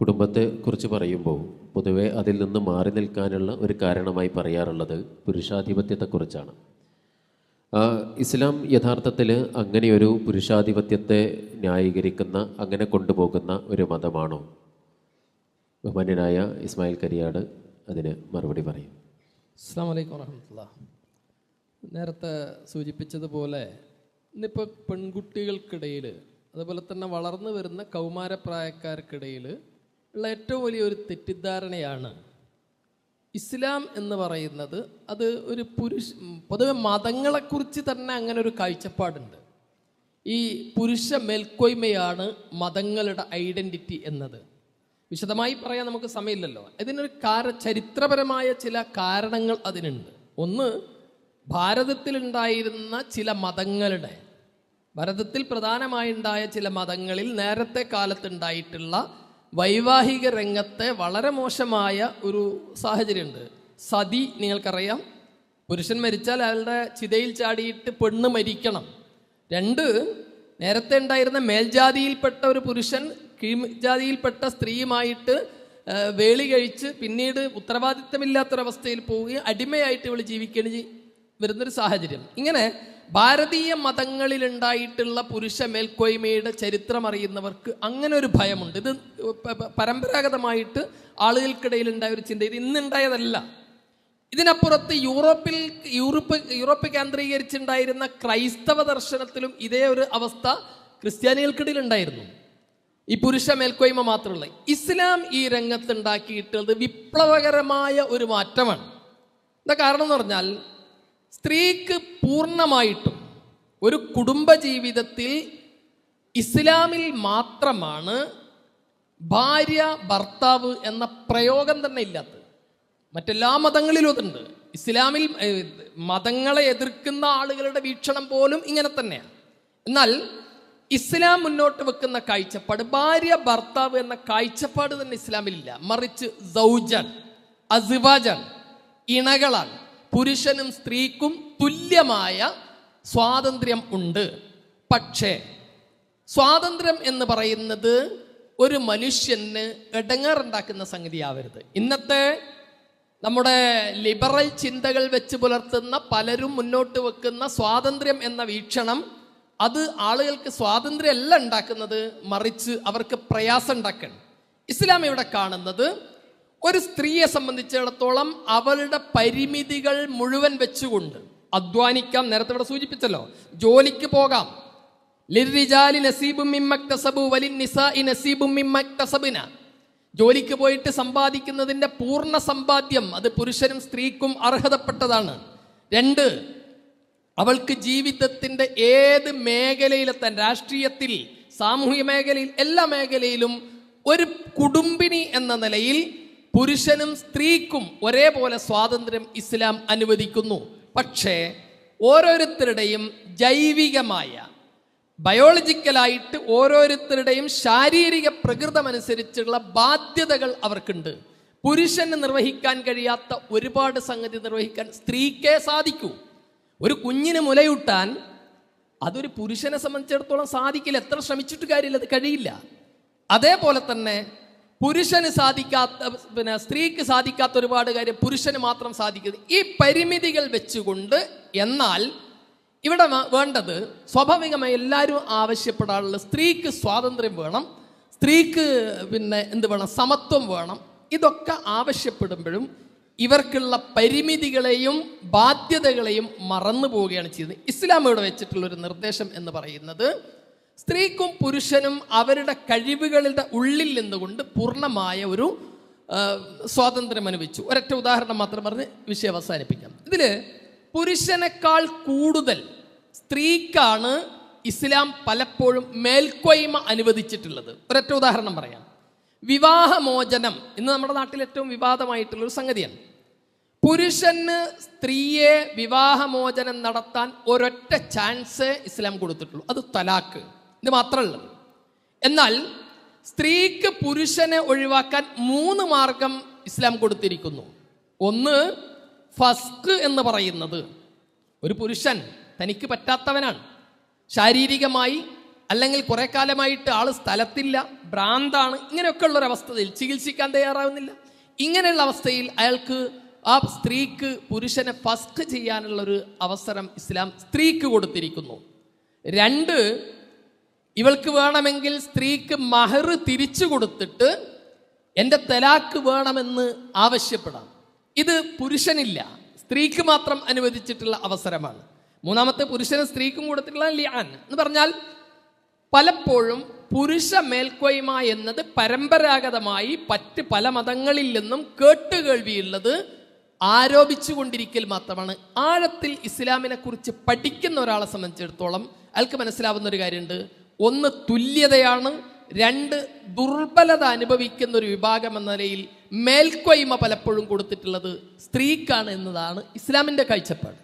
കുടുംബത്തെ കുറിച്ച് പറയുമ്പോൾ പൊതുവെ അതിൽ നിന്ന് മാറി നിൽക്കാനുള്ള ഒരു കാരണമായി പറയാറുള്ളത് പുരുഷാധിപത്യത്തെക്കുറിച്ചാണ്. ഇസ്ലാം യഥാർത്ഥത്തിൽ അങ്ങനെയൊരു പുരുഷാധിപത്യത്തെ ന്യായീകരിക്കുന്ന അങ്ങനെ കൊണ്ടുപോകുന്ന ഒരു മതമാണോ? ബഹുമാന്യനായ ഇസ്മായിൽ കരിയാട് അതിന് മറുപടി പറയും. അസ്സാം വലൈക്കും വറഹമത്തുള്ള നേരത്തെ സൂചിപ്പിച്ചതുപോലെ ഇന്നിപ്പോൾ പെൺകുട്ടികൾക്കിടയിൽ അതുപോലെ തന്നെ വളർന്നു വരുന്ന കൗമാരപ്രായക്കാർക്കിടയിൽ ഉള്ള ഏറ്റവും വലിയൊരു തെറ്റിദ്ധാരണയാണ്. ഇസ്ലാം എന്ന് പറയുന്നത് അത് ഒരു പുരുഷ പൊതുവെ മതങ്ങളെക്കുറിച്ച് തന്നെ അങ്ങനെ ഒരു കാഴ്ചപ്പാടുണ്ട്. ഈ പുരുഷ മേൽക്കോയ്മയാണ് മതങ്ങളുടെ ഐഡന്റിറ്റി എന്നത്. വിശദമായി പറയാൻ നമുക്ക് സമയമില്ലല്ലോ. ഇതിനൊരു കാര ചരിത്രപരമായ ചില കാരണങ്ങൾ അതിനുണ്ട്. ഒന്ന് ഭാരതത്തിലുണ്ടായിരുന്ന ചില മതങ്ങളുടെ ഭാരതത്തിൽ പ്രധാനമായി ഉണ്ടായ ചില മതങ്ങളിൽ നേരത്തെ കാലത്തുണ്ടായിട്ടുള്ള വൈവാഹിക രംഗത്തെ വളരെ മോശമായ ഒരു സാഹചര്യമുണ്ട്. സതി നിങ്ങൾക്കറിയാം പുരുഷൻ മരിച്ചാൽ അയാളുടെ ചിതയിൽ ചാടിയിട്ട് പെണ്ണ് മരിക്കണം. രണ്ട് നേരത്തെ ഉണ്ടായിരുന്ന മേൽജാതിയിൽപ്പെട്ട ഒരു പുരുഷൻ കീഴ്ജാതിയിൽപ്പെട്ട സ്ത്രീയുമായിട്ട് വേളി കഴിച്ച് പിന്നീട് ഉത്തരവാദിത്തമില്ലാത്തൊരവസ്ഥയിൽ പോവുകയും അടിമയായിട്ട് ഇവൾ ജീവിക്കുകയാണ് വരുന്നൊരു സാഹചര്യം. ഇങ്ങനെ ഭാരതീയ മതങ്ങളിലുണ്ടായിട്ടുള്ള പുരുഷ മേൽക്കോയ്മയുടെ ചരിത്രം അറിയുന്നവർക്ക് അങ്ങനെ ഒരു ഭയമുണ്ട് ഇത് പരമ്പരാഗതമായിട്ട് ആളുകൾക്കിടയിൽ ഉണ്ടായ ഒരു ചിന്ത. ഇത് ഇന്നുണ്ടായതല്ല. ഇതിനപ്പുറത്ത് യൂറോപ്പിൽ യൂറോപ്പ് യൂറോപ്പ് കേന്ദ്രീകരിച്ചുണ്ടായിരുന്ന ക്രൈസ്തവ ദർശനത്തിലും ഇതേ ഒരു അവസ്ഥ ക്രിസ്ത്യാനികൾക്കിടയിൽ ഉണ്ടായിരുന്നു ഈ പുരുഷ മേൽക്കോയ്മ മാത്രമല്ല. ഇസ്ലാം ഈ രംഗത്ത് ഉണ്ടാക്കിയിട്ടുള്ളത് വിപ്ലവകരമായ ഒരു മാറ്റമാണ്. എന്താ കാരണം എന്ന് പറഞ്ഞാൽ സ്ത്രീക്ക് പൂർണമായിട്ടും ഒരു കുടുംബ ജീവിതത്തിൽ ഇസ്ലാമിൽ മാത്രമാണ് ഭാര്യ ഭർത്താവ് എന്ന പ്രയോഗം തന്നെ ഇല്ലാത്തത്. മറ്റെല്ലാ മതങ്ങളിലും അതുണ്ട്. ഇസ്ലാമിൽ മതങ്ങളെ എതിർക്കുന്ന ആളുകളുടെ വീക്ഷണം പോലും ഇങ്ങനെ തന്നെയാണ് എന്നാൽ ഇസ്ലാം മുന്നോട്ട് വെക്കുന്ന കാഴ്ചപ്പാട് ഭാര്യ ഭർത്താവ് എന്ന കാഴ്ചപ്പാട് തന്നെ ഇസ്ലാമിലില്ല. മറിച്ച് സൗജൻ അസിവാജൻ ഇണകളാണ്. പുരുഷനും സ്ത്രീക്കും തുല്യമായ സ്വാതന്ത്ര്യം ഉണ്ട്. പക്ഷേ സ്വാതന്ത്ര്യം എന്ന് പറയുന്നത് ഒരു മനുഷ്യന് ഇടങ്ങാറുണ്ടാക്കുന്ന സംഗതിയാവരുത്. ഇന്നത്തെ നമ്മുടെ ലിബറൽ ചിന്തകൾ വെച്ച് പുലർത്തുന്ന പലരും മുന്നോട്ട് വെക്കുന്ന സ്വാതന്ത്ര്യം എന്ന വീക്ഷണം അത് ആളുകൾക്ക് സ്വാതന്ത്ര്യമല്ല ഉണ്ടാക്കുന്നത് മറിച്ച് അവർക്ക് പ്രയാസം ഉണ്ടാക്കണം. ഇസ്ലാം ഇവിടെ കാണുന്നത് ഒരു സ്ത്രീയെ സംബന്ധിച്ചിടത്തോളം അവളുടെ പരിമിതികൾ മുഴുവൻ വെച്ചുകൊണ്ട് അധ്വാനിക്കാം നേരത്തെ ഇവിടെ സൂചിപ്പിച്ചല്ലോ ജോലിക്ക് പോകാം. ജോലിക്ക് പോയിട്ട് സമ്പാദിക്കുന്നതിന്റെ പൂർണ സമ്പാദ്യം അത് പുരുഷനും സ്ത്രീക്കും അർഹതപ്പെട്ടതാണ്. രണ്ട് അവൾക്ക് ജീവിതത്തിന്റെ ഏത് മേഖലയിലെത്താൻ രാഷ്ട്രീയത്തിൽ സാമൂഹ്യ മേഖലയിൽ എല്ലാ മേഖലയിലും ഒരു കുടുംബിനി എന്ന നിലയിൽ പുരുഷനും സ്ത്രീക്കും ഒരേപോലെ സ്വാതന്ത്ര്യം ഇസ്ലാം അനുവദിക്കുന്നു. പക്ഷേ ഓരോരുത്തരുടെയും ജൈവികമായ ബയോളജിക്കലായിട്ട് ഓരോരുത്തരുടെയും ശാരീരിക പ്രകൃതമനുസരിച്ചുള്ള ബാധ്യതകൾ അവർക്കുണ്ട്. പുരുഷന് നിർവഹിക്കാൻ കഴിയാത്ത ഒരുപാട് സംഗതി നിർവഹിക്കാൻ സ്ത്രീക്കേ സാധിക്കൂ. ഒരു കുഞ്ഞിന് മുലയൂട്ടാൻ അതൊരു പുരുഷനെ സംബന്ധിച്ചിടത്തോളം സാധിക്കില്ല. എത്ര ശ്രമിച്ചിട്ട് കാര്യമില്ല അത് കഴിയില്ല. അതേപോലെ തന്നെ പുരുഷന് സാധിക്കാത്ത പിന്നെ സ്ത്രീക്ക് സാധിക്കാത്ത ഒരുപാട് കാര്യം പുരുഷന് മാത്രം സാധിക്കുന്നത് ഈ പരിമിതികൾ വെച്ചുകൊണ്ട് എന്നാൽ ഇവിടെ വേണ്ടത് സ്വാഭാവികമായി എല്ലാവരും ആവശ്യപ്പെടാനുള്ള സ്ത്രീക്ക് സ്വാതന്ത്ര്യം വേണം സ്ത്രീക്ക് പിന്നെ എന്ത് വേണം സമത്വം വേണം. ഇതൊക്കെ ആവശ്യപ്പെടുമ്പോഴും ഇവർക്കുള്ള പരിമിതികളെയും ബാധ്യതകളെയും മറന്നു പോവുകയാണ് ചെയ്യുന്നത്. ഇസ്ലാം ഇവിടെ വെച്ചിട്ടുള്ള ഒരു നിർദ്ദേശം എന്ന് പറയുന്നത് സ്ത്രീക്കും പുരുഷനും അവരുടെ കഴിവുകളുടെ ഉള്ളിൽ നിന്നുകൊണ്ട് പൂർണമായ ഒരു സ്വാതന്ത്ര്യം അനുഭവിച്ചു. ഒരൊറ്റ ഉദാഹരണം മാത്രം പറഞ്ഞ് വിഷയം അവസാനിപ്പിക്കാം. ഇതിൽ പുരുഷനേക്കാൾ കൂടുതൽ സ്ത്രീക്കാണ് ഇസ്ലാം പലപ്പോഴും മേൽക്കോയ്മ അനുവദിച്ചിട്ടുള്ളത്. ഒരൊറ്റ ഉദാഹരണം പറയാം. വിവാഹമോചനം ഇന്ന് നമ്മുടെ നാട്ടിൽ ഏറ്റവും വിവാദമായിട്ടുള്ള ഒരു സംഗതിയാണ്. പുരുഷന് സ്ത്രീയെ വിവാഹമോചനം നടത്താൻ ഒരൊറ്റ ചാൻസ് ഇസ്ലാം കൊടുത്തിട്ടുള്ളൂ. അത് തലാക്ക്. ഇത് മാത്രമല്ല. എന്നാൽ സ്ത്രീക്ക് പുരുഷനെ ഒഴിവാക്കാൻ മൂന്ന് മാർഗം ഇസ്ലാം കൊടുത്തിരിക്കുന്നു. ഒന്ന് ഫസ്ക് എന്ന് പറയുന്നത് ഒരു പുരുഷൻ തനിക്ക് പറ്റാത്തവനാണ്. ശാരീരികമായി അല്ലെങ്കിൽ കുറെ കാലമായിട്ട് ആൾ സ്ഥലത്തില്ല ഭ്രാന്താണ് ഇങ്ങനെയൊക്കെ ഉള്ള ഒരു അവസ്ഥയിൽ ചികിത്സിക്കാൻ തയ്യാറാവുന്നില്ല. ഇങ്ങനെയുള്ള അവസ്ഥയിൽ അയാൾക്ക് ആ സ്ത്രീക്ക് പുരുഷനെ ഫസ്റ്റ് ചെയ്യാനുള്ളൊരു അവസരം ഇസ്ലാം സ്ത്രീക്ക് കൊടുത്തിരിക്കുന്നു. രണ്ട് ഇവൾക്ക് വേണമെങ്കിൽ സ്ത്രീക്ക് മഹർ തിരിച്ചു കൊടുത്തിട്ട് എന്റെ തലാക്ക് വേണമെന്ന് ആവശ്യപ്പെടാം. ഇത് പുരുഷനില്ല. സ്ത്രീക്ക് മാത്രം അനുവദിച്ചിട്ടുള്ള അവസരമാണ്. മൂന്നാമത്തെ പുരുഷനും സ്ത്രീക്കും കൊടുത്തിട്ടുള്ള ലിയാൻ എന്ന് പറഞ്ഞാൽ പലപ്പോഴും പുരുഷ മേൽക്കോയ്മ എന്നത് പരമ്പരാഗതമായി പറ്റ് പല മതങ്ങളിൽ നിന്നും കേട്ടുകേൾവിയുള്ളത് ആരോപിച്ചു കൊണ്ടിരിക്കൽ മാത്രമാണ്. ആഴത്തിൽ ഇസ്ലാമിനെ കുറിച്ച് പഠിക്കുന്ന ഒരാളെ സംബന്ധിച്ചിടത്തോളം അയാൾക്ക് മനസ്സിലാവുന്ന ഒരു കാര്യമുണ്ട്. ഒന്ന് തുല്യതയാണ് രണ്ട് ദുർബലത അനുഭവിക്കുന്ന ഒരു വിഭാഗം എന്ന നിലയിൽ മേൽക്കോയ്മ പലപ്പോഴും കൊടുത്തിട്ടുള്ളത് സ്ത്രീക്കാണ് എന്നതാണ് ഇസ്ലാമിന്റെ കാഴ്ചപ്പാട്.